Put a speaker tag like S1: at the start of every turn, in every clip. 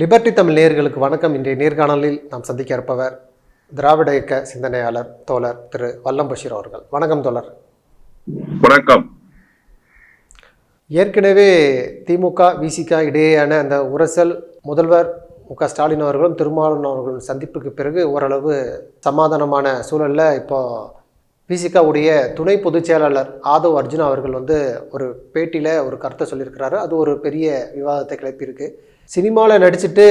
S1: Liberty Tamil நேர்களுக்கு வணக்கம் இன்றைய நேர்காணலில் நாம் சந்திக்க இருப்பவர் திராவிட இயக்க சிந்தனையாளர் தோழர் திரு வல்லம் பஷீர் அவர்கள் வணக்கம் தோழர் வணக்கம் ஏற்கனவே திமுக விசிக இடையேயான அந்த உரசல் முதல்வர் மு க ஸ்டாலின் அவர்களும் திருமாவளவன் அவர்களும் சந்திப்புக்கு பிறகு ஓரளவு சமாதானமான சூழலில் இப்போ பிசிகாவுடைய துணை பொதுச் செயலாளர் ஆதவ் அர்ஜுன் அவர்கள் வந்து ஒரு பேட்டியில் ஒரு கருத்தை சொல்லியிருக்கிறாரு அது ஒரு பெரிய விவாதத்தை கிளப்பியிருக்கு சினிமாவில் நடிச்சுட்டு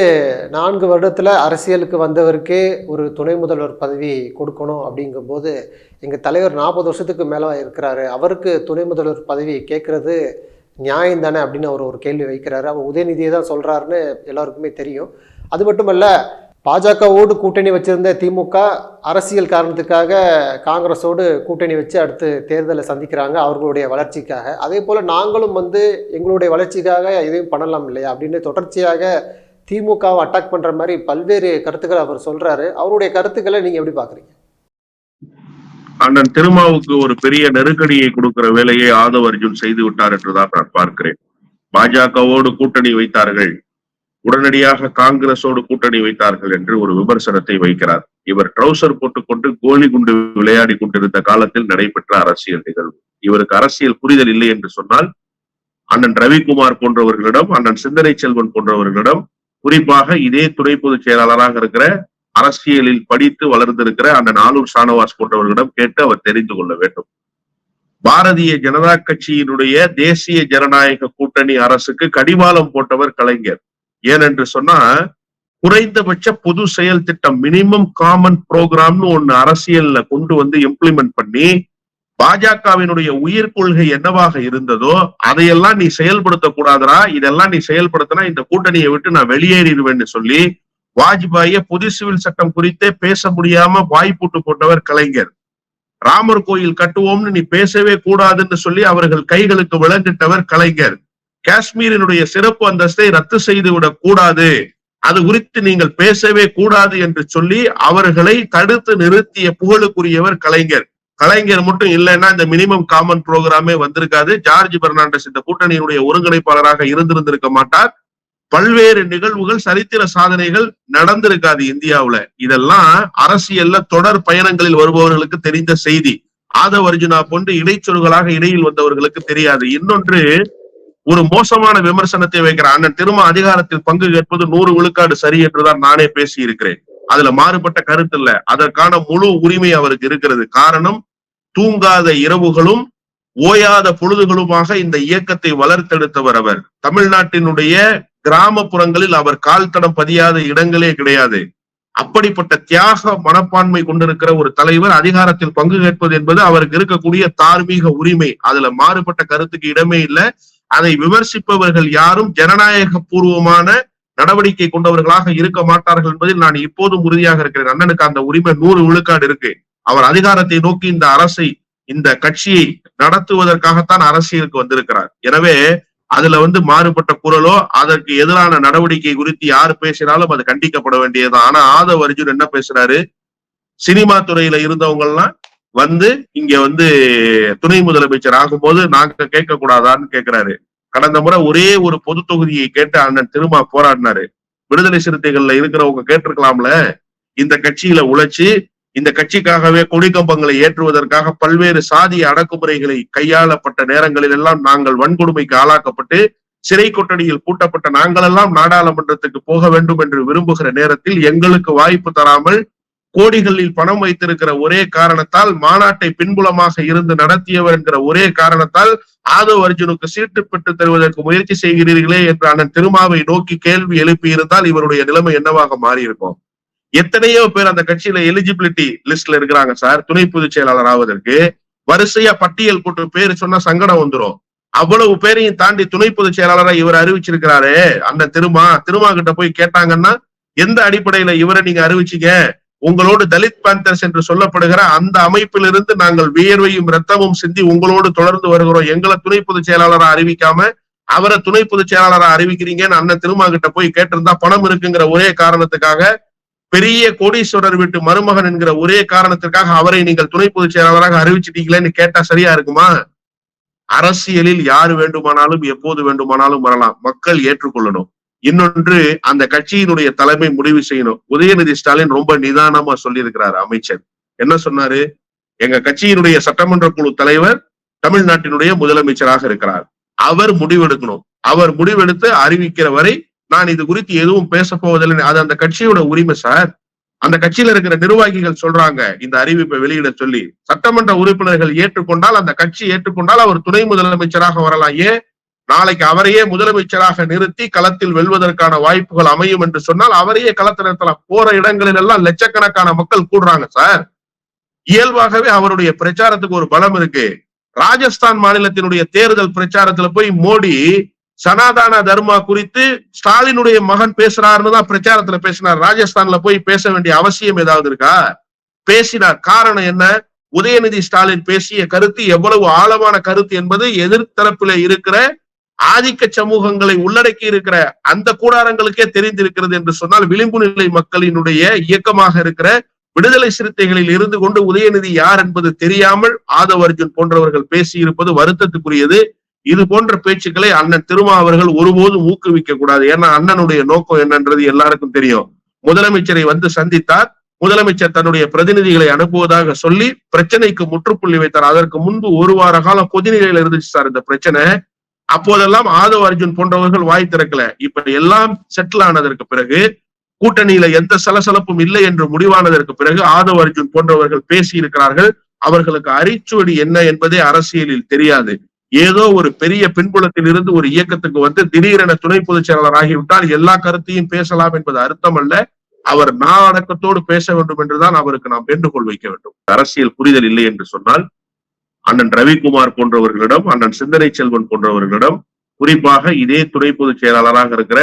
S1: நான்கு வருடத்தில் அரசியலுக்கு வந்தவருக்கே ஒரு துணை முதல்வர் பதவி கொடுக்கணும் அப்படிங்கும்போது எங்கள் தலைவர் நாற்பது வருஷத்துக்கு மேலே இருக்கிறாரு அவருக்கு துணை முதல்வர் பதவி கேட்குறது நியாயம் தானே அப்படின்னு அவர் ஒரு கேள்வி வைக்கிறாரு அவர் உதயநிதியை தான் சொல்கிறாருன்னு எல்லாருக்குமே தெரியும் அது மட்டுமல்ல பாஜகவோடு கூட்டணி வச்சிருந்த திமுக அரசியல் காரணத்துக்காக காங்கிரஸோடு கூட்டணி வச்சு அடுத்து தேர்தலை சந்திக்கிறாங்க அவர்களுடைய வளர்ச்சிக்காக அதே போல் நாங்களும் வந்து எங்களுடைய வளர்ச்சிக்காக எதையும் பண்ணலாம் இல்லையா அப்படின்னு தொடர்ச்சியாக திமுகவை அட்டாக் பண்ணுற மாதிரி பல்வேறு கருத்துக்களை அவர் சொல்கிறாரு அவருடைய கருத்துக்களை நீங்கள் எப்படி பார்க்குறீங்க
S2: அண்ணன் திருமாவுக்கு ஒரு பெரிய நெருக்கடியை கொடுக்கிற வேலையை ஆதவ அர்ஜுன் செய்து விட்டார் என்றுதான் நான் பார்க்கிறேன் பாஜகவோடு கூட்டணி வைத்தார்கள் உடனடியாக காங்கிரஸோடு கூட்டணி வைத்தார்கள் என்று ஒரு விமர்சனத்தை வைக்கிறார் இவர் ட்ரௌசர் போட்டுக்கொண்டு கோலி குண்டு விளையாடி கொண்டிருந்த காலத்தில் நடைபெற்ற அரசியல் நிகழ்வு இவருக்கு அரசியல் புரிதல் இல்லை என்று சொன்னால் அண்ணன் ரவிக்குமார் போன்றவர்களிடம் அண்ணன் சிந்தனை செல்வன் போன்றவர்களிடம் குறிப்பாக இதே துணை பொதுச் செயலாளராக இருக்கிற அரசியலில் படித்து வளர்ந்திருக்கிற அண்ணன் ஆலூர் ஷானவாஸ் போன்றவர்களிடம் கேட்டு அவர் தெரிந்து கொள்ள வேண்டும் பாரதிய ஜனதா கட்சியினுடைய தேசிய ஜனநாயக கூட்டணி அரசுக்கு கடிவாளம் போட்டவர் கலைஞர் ஏனென்று சொன்னா குறைந்தபட்ச பொது செயல் திட்டம் மினிமம் காமன் ப்ரோக்ராம்னு ஒன்னு அரசியல்ல கொண்டு வந்து இம்ப்ளிமெண்ட் பண்ணி பாஜகவினுடைய உயிர் கொள்கை என்னவாக இருந்ததோ அதையெல்லாம் நீ செயல்படுத்த கூடாதரா இதெல்லாம் நீ செயல்படுத்தினா இந்த கூட்டணியை விட்டு நான் வெளியேறிடுவேன்னு சொல்லி வாஜ்பாய பொது சிவில் சட்டம் குறித்தே பேச முடியாம வாய் போட்டு போட்டவர் கலைஞர் ராமர் கோயில் கட்டுவோம்னு நீ பேசவே கூடாதுன்னு சொல்லி அவர்கள் கைகளுக்கு விளங்கிட்டவர் கலைஞர் காஷ்மீரினுடைய சிறப்பு அந்தஸ்தை ரத்து செய்து விடக் கூடாது அது குறித்து நீங்கள் பேசவே கூடாது என்று சொல்லி அவர்களை தடுத்து நிறுத்திய புகழுக்குரியவர் கலைஞர் கலைஞர் மட்டும் இல்லைன்னா இந்த மினிமம் காமன் ப்ரோக்ராமே வந்திருக்காது ஜார்ஜ் பெர்னாண்டஸ் இந்த கூட்டணியினுடைய ஒருங்கிணைப்பாளராக இருந்திருந்திருக்க மாட்டார் பல்வேறு நிகழ்வுகள் சரித்திர சாதனைகள் நடந்திருக்காது இந்தியாவுல இதெல்லாம் அரசியல்ல தொடர் பயணங்களில் வருபவர்களுக்கு தெரிந்த செய்தி ஆதவர்ஜுனா அர்ஜுனா போன்று இடைச்சொல்களாக இடையில் வந்தவர்களுக்கு தெரியாது இன்னொன்று ஒரு மோசமான விமர்சனத்தை வைக்கிற அண்ணன் திரும்ப அதிகாரத்தில் பங்கு கேட்பது நூறு விழுக்காடு சரி என்றுதான் நானே பேசி இருக்கிறேன் அதுல மாறுபட்ட கருத்து இல்ல அதற்கான முழு உரிமை அவருக்கு இருக்கிறது காரணம் தூங்காத இரவுகளும் ஓயாத பொழுதுகளுமாக இந்த இயக்கத்தை வளர்த்தெடுத்தவர் அவர் தமிழ்நாட்டினுடைய கிராமப்புறங்களில் அவர் கால்தடம் பதியாத இடங்களே கிடையாது அப்படிப்பட்ட தியாக மனப்பான்மை கொண்டிருக்கிற ஒரு தலைவர் அதிகாரத்தில் பங்கு கேட்பது என்பது அவருக்கு இருக்கக்கூடிய தார்மீக உரிமை அதுல மாறுபட்ட கருத்துக்கு இடமே இல்லை அதை விமர்சிப்பவர்கள் யாரும் ஜனநாயக பூர்வமான நடவடிக்கை கொண்டவர்களாக இருக்க மாட்டார்கள் என்பதில் நான் இப்போதும் உறுதியாக இருக்கிறேன் அண்ணனுக்கு அந்த உரிமை நூறு விழுக்காடு இருக்கு அவர் அதிகாரத்தை நோக்கி இந்த அரசை இந்த கட்சியை நடத்துவதற்காகத்தான் அரசியலுக்கு வந்திருக்கிறார் எனவே அதுல வந்து மாறுபட்ட குரலோ அதற்கு எதிரான நடவடிக்கை குறித்து யார் பேசினாலும் அது கண்டிக்கப்பட வேண்டியதுதான் ஆனா ஆதவ் அர்ஜுன் என்ன பேசுறாரு சினிமா துறையில இருந்தவங்க எல்லாம் வந்து இங்க வந்து துணை முதலமைச்சர் ஆகும்போது நாங்க கேட்க கூடாதான்னு கேக்குறாரு கடந்த முறை ஒரே ஒரு பொது தொகுதியை கேட்டு அண்ணன் திருமா போராடினாரு விடுதலை சிறுத்தைகள்ல இருக்கிறவங்க கேட்டிருக்கலாம்ல இந்த கட்சியில உழைச்சு இந்த கட்சிக்காகவே கொடிக்கம்பங்களை ஏற்றுவதற்காக பல்வேறு சாதிய அடக்குமுறைகளை கையாளப்பட்ட நேரங்களில் எல்லாம் நாங்கள் வன்கொடுமைக்கு ஆளாக்கப்பட்டு சிறை கொட்டடியில் பூட்டப்பட்ட நாங்களெல்லாம் நாடாளுமன்றத்துக்கு போக வேண்டும் என்று விரும்புகிற நேரத்தில் எங்களுக்கு வாய்ப்பு தராமல் கோடிகளில் பணம் வைத்திருக்கிற ஒரே காரணத்தால் மாநாட்டை பின்புலமாக இருந்து நடத்தியவர் என்கிற ஒரே காரணத்தால் ஆதவ் அர்ஜுனுக்கு சீட்டு பெற்று தருவதற்கு முயற்சி செய்கிறீர்களே என்று அண்ணன் திருமாவை நோக்கி கேள்வி எழுப்பி இருந்தால் இவருடைய நிலைமை என்னவாக மாறியிருக்கும் எத்தனையோ பேர் அந்த கட்சியில எலிஜிபிலிட்டி லிஸ்ட்ல இருக்கிறாங்க சார் துணை பொதுச் செயலாளர் ஆவதற்கு வரிசையா பட்டியல் போட்டு பேர் சொன்னா சங்கடம் வந்துடும் அவ்வளவு பேரையும் தாண்டி துணை பொதுச் செயலாளராக இவர் அறிவிச்சிருக்கிறாரு அந்த திருமா திருமா கிட்ட போய் கேட்டாங்கன்னா எந்த அடிப்படையில இவரை நீங்க அறிவிச்சீங்க உங்களோடு தலித் பேந்தர்ஸ் என்று சொல்லப்படுகிற அந்த அமைப்பிலிருந்து நாங்கள் வியர்வையும் ரத்தமும் சிந்தி உங்களோடு தொடர்ந்து வருகிறோம் எங்களை துணை பொதுச் செயலாளராக அறிவிக்காம அவரை துணை பொதுச் செயலாளராக அறிவிக்கிறீங்கன்னு அண்ணன் திருமா கிட்ட போய் கேட்டிருந்தா பணம் இருக்குங்கிற ஒரே காரணத்துக்காக பெரிய கோடீஸ்வரர் வீட்டு மருமகன் என்கிற ஒரே காரணத்திற்காக அவரை நீங்கள் துணை பொதுச் செயலாளராக அறிவிச்சிட்டீங்களேன்னு கேட்டா சரியா இருக்குமா அரசியலில் யார் வேண்டுமானாலும் எப்போது வேண்டுமானாலும் வரலாம் மக்கள் ஏற்றுக்கொள்ளணும் இன்னொன்று அந்த கட்சியினுடைய தலைமை முடிவு செய்யணும் உதயநிதி ஸ்டாலின் ரொம்ப நிதானமா சொல்லியிருக்கிறார் அமைச்சர் என்ன சொன்னாரு எங்க கட்சியினுடைய சட்டமன்ற குழு தலைவர் தமிழ்நாட்டினுடைய முதலமைச்சராக இருக்கிறார் அவர் முடிவெடுக்கணும் அவர் முடிவெடுத்து அறிவிக்கிற வரை நான் இது குறித்து எதுவும் பேச போவதில்லை அது அந்த கட்சியோட உரிமை சார் அந்த கட்சியில இருக்கிற நிர்வாகிகள் சொல்றாங்க இந்த அறிவிப்பை வெளியிட சொல்லி சட்டமன்ற உறுப்பினர்கள் ஏற்றுக்கொண்டால் அந்த கட்சி ஏற்றுக்கொண்டால் அவர் துணை முதலமைச்சராக வரலாம் ஏன் நாளைக்கு அவரையே முதலமைச்சராக நிறுத்தி களத்தில் வெல்வதற்கான வாய்ப்புகள் அமையும் என்று சொன்னால் அவரையே களத்தில் நிறுத்தலாம் போற இடங்களில் எல்லாம் லட்சக்கணக்கான மக்கள் கூடுறாங்க சார் இயல்பாகவே அவருடைய பிரச்சாரத்துக்கு ஒரு பலம் இருக்கு ராஜஸ்தான் மாநிலத்தினுடைய தேர்தல் பிரச்சாரத்துல போய் மோடி சனாதன தர்மா குறித்து ஸ்டாலினுடைய மகன் பேசுறாருன்னு தான் பிரச்சாரத்துல பேசினார் ராஜஸ்தான்ல போய் பேச வேண்டிய அவசியம் ஏதாவது இருக்கா பேசினார் காரணம் என்ன உதயநிதி ஸ்டாலின் பேசிய கருத்து எவ்வளவு ஆழமான கருத்து என்பது எதிர்த்தரப்பில இருக்கிற ஆதிக்க சமூகங்களை உள்ளடக்கி இருக்கிற அந்த கூடாரங்களுக்கே தெரிந்திருக்கிறது என்று சொன்னால் விளிம்பு நிலை மக்களினுடைய இயக்கமாக இருக்கிற விடுதலை சிறுத்தைகளில் இருந்து கொண்டு உதயநிதி யார் என்பது தெரியாமல் ஆதவ அர்ஜுன் போன்றவர்கள் பேசியிருப்பது வருத்தத்துக்குரியது இது போன்ற பேச்சுக்களை அண்ணன் திருமா அவர்கள் ஒருபோதும் ஊக்குவிக்க கூடாது ஏன்னா அண்ணனுடைய நோக்கம் என்னன்றது எல்லாருக்கும் தெரியும் முதலமைச்சரை வந்து சந்தித்தார் முதலமைச்சர் தன்னுடைய பிரதிநிதிகளை அனுப்புவதாக சொல்லி பிரச்சனைக்கு முற்றுப்புள்ளி வைத்தார் அதற்கு முன்பு ஒரு வார காலம் கொதிநிலையில இருந்துச்சு சார் இந்த பிரச்சனை அப்போதெல்லாம் ஆதவ அர்ஜுன் போன்றவர்கள் வாய் திறக்கல இப்ப எல்லாம் செட்டில் ஆனதற்கு பிறகு கூட்டணியில எந்த சலசலப்பும் இல்லை என்று முடிவானதற்கு பிறகு ஆதவ அர்ஜுன் போன்றவர்கள் பேசி இருக்கிறார்கள் அவர்களுக்கு அரிச்சுவடி என்ன என்பதே அரசியலில் தெரியாது ஏதோ ஒரு பெரிய பின்புலத்தில் இருந்து ஒரு இயக்கத்துக்கு வந்து திடீரென துணை பொதுச் செயலாளர் ஆகிவிட்டால் எல்லா கருத்தையும் பேசலாம் என்பது அர்த்தம் அல்ல அவர் நாடக்கத்தோடு பேச வேண்டும் என்றுதான் அவருக்கு நாம் வேண்டுகோள் வைக்க வேண்டும் அரசியல் புரிதல் இல்லை என்று சொன்னால் அண்ணன் ரவிக்குமார் போன்றவர்களிடம் அண்ணன் சிந்தனை செல்வன் போன்றவர்களிடம் குறிப்பாக இதே துணை பொதுச் செயலாளராக இருக்கிற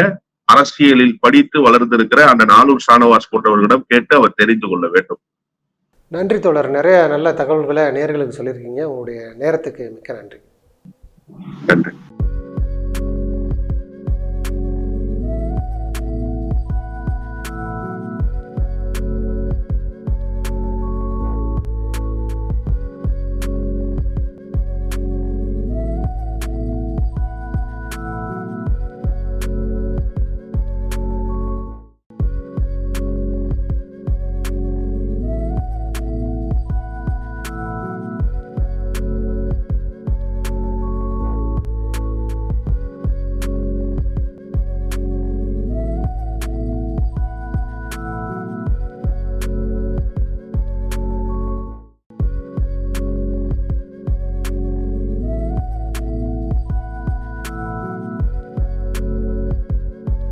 S2: அரசியலில் படித்து வளர்ந்திருக்கிற அண்ணன் ஆலூர் ஷானவாஸ் போன்றவர்களிடம் கேட்டு அவர் தெரிந்து கொள்ள வேண்டும்
S1: நன்றி தொடர் நிறைய நல்ல தகவல்களை நேர்களுக்கு சொல்லியிருக்கீங்க உங்களுடைய நேரத்துக்கு மிக்க நன்றி
S2: நன்றி